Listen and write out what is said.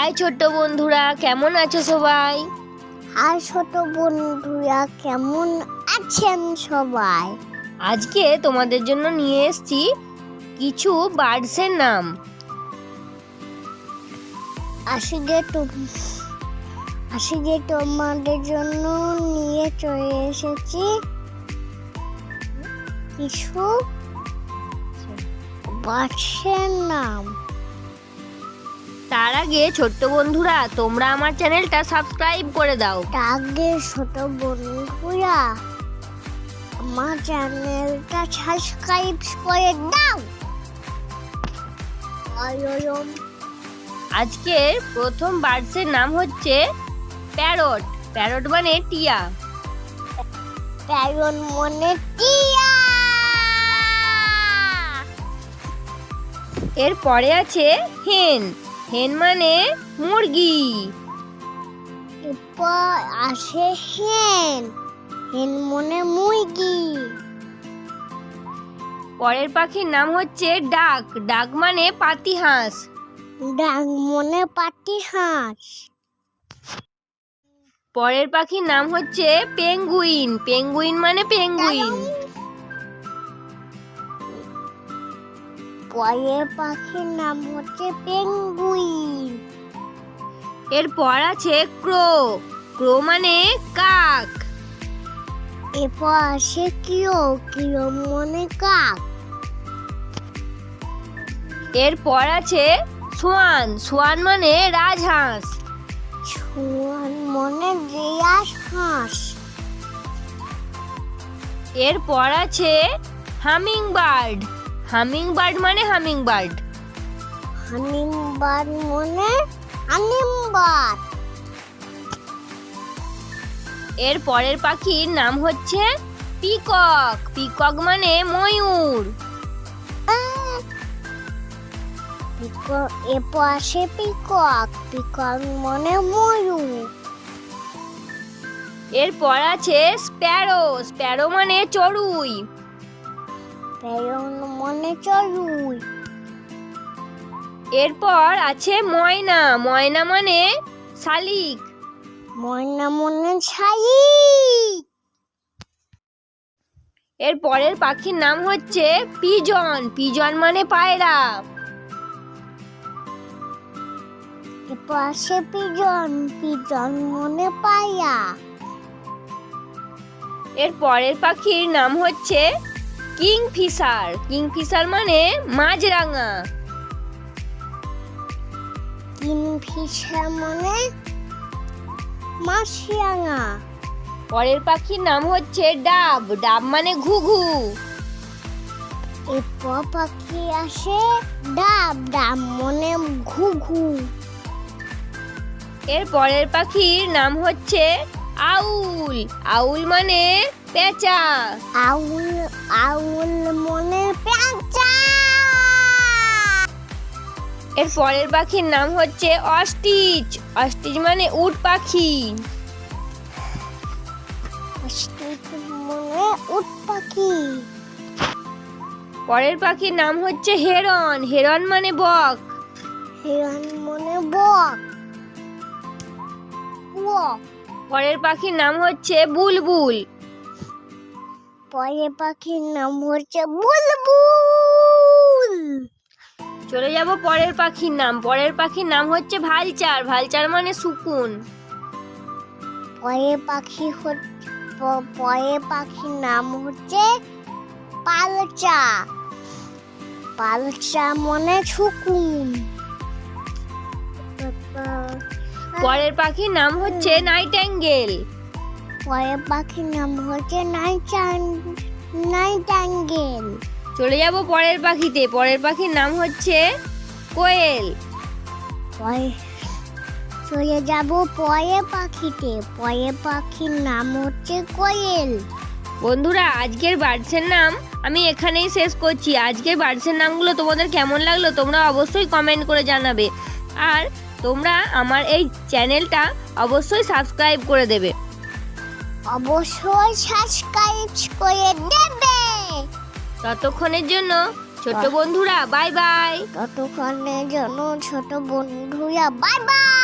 High ছোট্ট বন্ধুরা কেমন আছো সবাই? আর ছোট বন্ধুরা কেমন আছেন সবাই? আজকে তোমাদের জন্য নিয়ে এসেছি কিছু বার্ডসের নাম। আজকে তো আজকে তোমাদের জন্য নিয়ে চলে এসেছি কিছু বাচ্চার নাম। তার আগে ছোট্ট বন্ধুরা তোমরা আমার চ্যানেলটা সাবস্ক্রাইব করে দাও। আগে ছোট বন্ধুরা আমার চ্যানেলটা সাবস্ক্রাইব করে দাও। আজকের প্রথম বার্ডসের নাম হচ্ছে প্যারট। প্যারট মানে টিয়া। প্যারন মানে টিয়া। এর পরে আছে হেন। হেন মানে মুরগি। এরপর আসে হেন। হেন মনে মুরগি। পরের পাখির নাম হচ্ছে ডাক। ডাক মানে পাতি হাঁস ডাক মনে পাতি হাঁস পরের পাখির নাম হচ্ছে পেঙ্গুইন। পেঙ্গুইন মানে পেঙ্গুইন। পরের পাখির নাম হচ্ছে পেঙ্গুইন। এরপর আছে ক্রো। ক্রো মানে কাক। এরপর আসে কিও কিও মনে কাক। এরপর আছে সোয়ান। সোয়ান মানে রাজহাঁস। ছুয়ান মনে রিয়াস হাঁস এরপর আছে হামিং বার্ড হামিং বার্ড মানে হামিং বার্ড হামিং বার্ড মানে মনে হানিমবার এর পরের পাখির নাম হচ্ছে পিকক। পিকক মানে ময়ূর। এরপর আসে পিকক পিকক মনে ময়ূর। এরপর আছে স্প্যারো। স্প্যারো মানে চড়ুই। মনে চড়ুই এরপর আছে ময়না। ময়না মানে শালিক। ময়না মনে শালিক। এর পরের পাখির নাম হচ্ছে পিজন। পিজন মানে পায়রা। আসে পিজন। পিজন মনে পায়া এর পরের পাখির নাম হচ্ছে কিংফিশার কিংফিশার মানে মাছরাঙা। ফিসা মনে মাসিয়াঙা পরের পাখির নাম হচ্ছে ডাব। ডাব মানে ঘুঘু। এরপর পাখি আসে ডাব। ডাব মানে ঘুঘু। এর পরের পাখির নাম হচ্ছে আউল। আউল মানে পেঁচা। আউল আউল মনে পেঁচা। এর পরের পাখির নাম হচ্ছে অস্টিচ। অস্টিচ মানে উট পাখি। মনে উট পাখি। পরের পাখির নাম হচ্ছে হেরন। হেরন মানে বক। হিরণ মনে বক। বক। পরের পাখির নাম হচ্ছে বুলবুল। পরে পাখির নাম হচ্ছে বুলবুল। চলে যাব পরের পাখির নাম। পরের পাখির নাম হচ্ছে ভালচার। ভালচার মানে সুকুন। পরে পাখি হচ্ছে পরে পাখির নাম হচ্ছে পালচা। পালচা মনে সুকুন। পরের পাখির নাম হচ্ছে নাইটেঙ্গেল। পরে পাখির নাম হচ্ছে নাইটাঙ্গেল। চলে যাব পরের পাখিতে। পরের পাখির নাম হচ্ছে কোয়েল। চলে যাব পরে পাখিতে। পরে পাখির নাম হচ্ছে কোয়েল। বন্ধুরা আজকের বার্ডসের নাম আমি এখানেই শেষ করছি। আজকের বার্ডসের নামগুলো তোমাদের কেমন লাগল তোমরা অবশ্যই কমেন্ট করে জানাবে। আর তোমরা আমার এই চ্যানেলটা অবশ্যই সাবস্ক্রাইব করে দেবে। অবশ্যই সাবস্ক্রাইব করে দেবে। ততক্ষণের জন্য ছোট বন্ধুরা বাই বাই ততক্ষণের জন্য ছোট বন্ধুরা বাই বাই